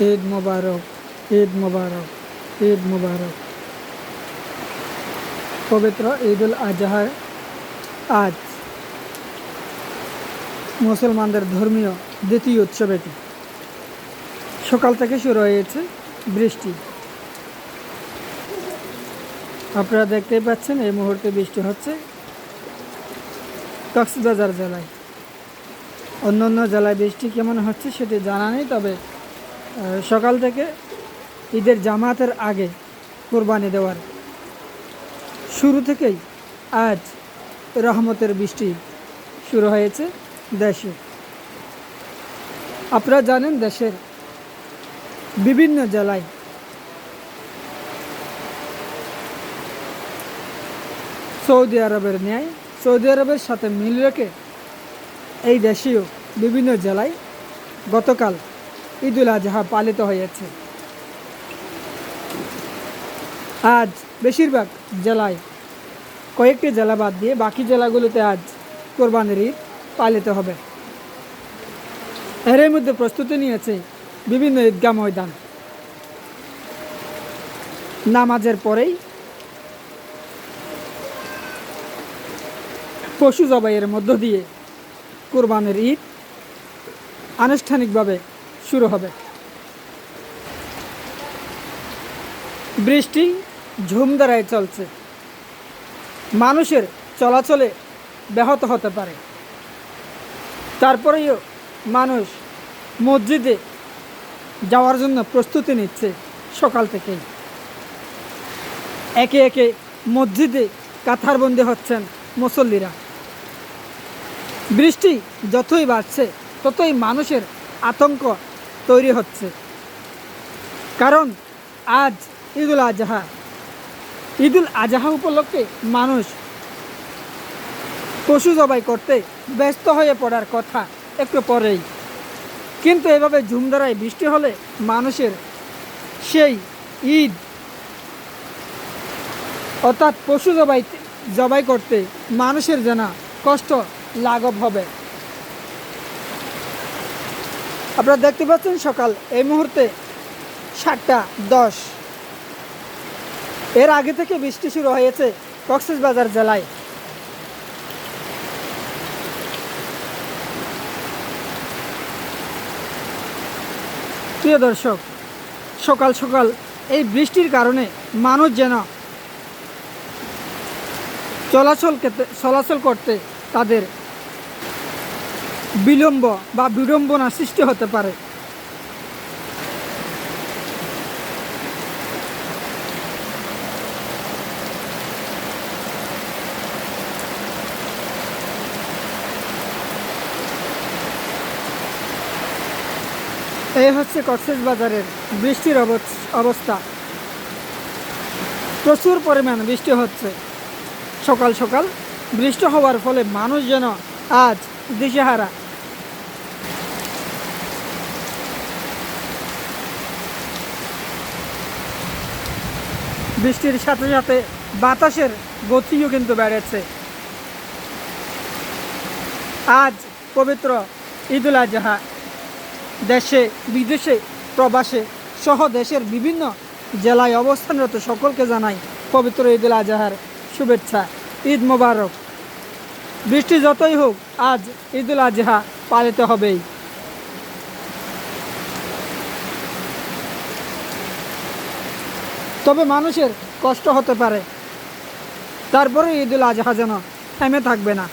ঈদ মোবারক ঈদ মোবারক ঈদ মোবারক। পবিত্র ঈদ উল আজহার আজ। মুসলমানদের ধর্মীয় দ্বিতীয় উৎসব এটি সকাল থেকে শুরু হয়েছে বৃষ্টি। আপনারা দেখতেই পাচ্ছেন, এই মুহূর্তে বৃষ্টি হচ্ছে কক্সবাজার জেলায়। অন্য অন্য জেলায় বৃষ্টি কেমন হচ্ছে সেটি জানা নেই, তবে সকাল থেকে ঈদের জামাতের আগে কোরবানি দেওয়ার। শুরু থেকেই আজ রহমতের বৃষ্টি শুরু হয়েছে দেশে। আপনারা জানেন দেশের বিভিন্ন জেলায় সৌদি আরবের ন্যায়, সৌদি আরবের সাথে মিল রেখে এই দেশীয় বিভিন্ন জেলায় গতকাল ঈদুল আজহা পালিত হয়েছে। আজ বেশিরভাগ জেলায় কয়েকটি জেলা বাদ দিয়ে বাকি জেলাগুলোতে আজ কোরবানির ঈদ পালিত হবে। এর মধ্যে প্রস্তুতি নিয়েছে বিভিন্ন ঈদগাহ ময়দান। নামাজের পরেই পশু জবাইয়ের মধ্য দিয়ে কোরবানির ঈদ আনুষ্ঠানিকভাবে শুরু হবে। বৃষ্টি ঝুমধারায় চলছে। মানুষের চলাচলে ব্যাহত হতে পারে। তারপরেও মানুষ মসজিদে যাওয়ার জন্য প্রস্তুতি নিচ্ছে সকাল থেকেই। একে একে মসজিদে কাথারবন্দি হচ্ছেন মুসল্লিরা। বৃষ্টি যতই বাড়ছে, ততই মানুষের আতঙ্ক তৈরি হচ্ছে। কারণ আজ ঈদুল আজহা। ঈদুল আজহা উপলক্ষে মানুষ পশু জবাই করতে ব্যস্ত হয়ে পড়ার কথা একটু পরেই। কিন্তু এভাবে ঝুমধারায় বৃষ্টি হলে মানুষের সেই ঈদ অর্থাৎ পশু জবাই জবাই করতে মানুষের যেন কষ্ট লাঘব হবে। আপনারা দেখতে পাচ্ছেন সকাল, এই মুহূর্তে সাতটা দশ। এর আগে থেকে বৃষ্টি শুরু হয়েছে কক্সবাজার জেলায়। প্রিয় দর্শক, সকাল সকাল এই বৃষ্টির কারণে মানুষ যেন চলাচল চলাচল করতে তাদের বিলম্ব বা বিড়ম্বনা সৃষ্টি হতে পারে। এই হচ্ছে কক্সেস বাজারের বৃষ্টির অবস- অবস্থা। প্রচুর পরিমাণ বৃষ্টি হচ্ছে। সকাল সকাল বৃষ্টি হওয়ার ফলে মানুষ যেন আজ দিশেহারা বৃষ্টির সাথে সাথে বাতাসের গতিও কিন্তু বেড়েছে। আজ পবিত্র ঈদুল আজহা। দেশে, বিদেশে, প্রবাসে সহ দেশের বিভিন্ন জেলায় অবস্থানরত সকলকে জানাই পবিত্র ঈদুল আজহার শুভেচ্ছা। ঈদ মোবারক। বৃষ্টি যতই হোক, আজ ঈদুল আজহা পালিত হবেই। তবে মানুষের কষ্ট হতে পারে। তারপরে ঈদুল আজহা যেন থেমে থাকবে না।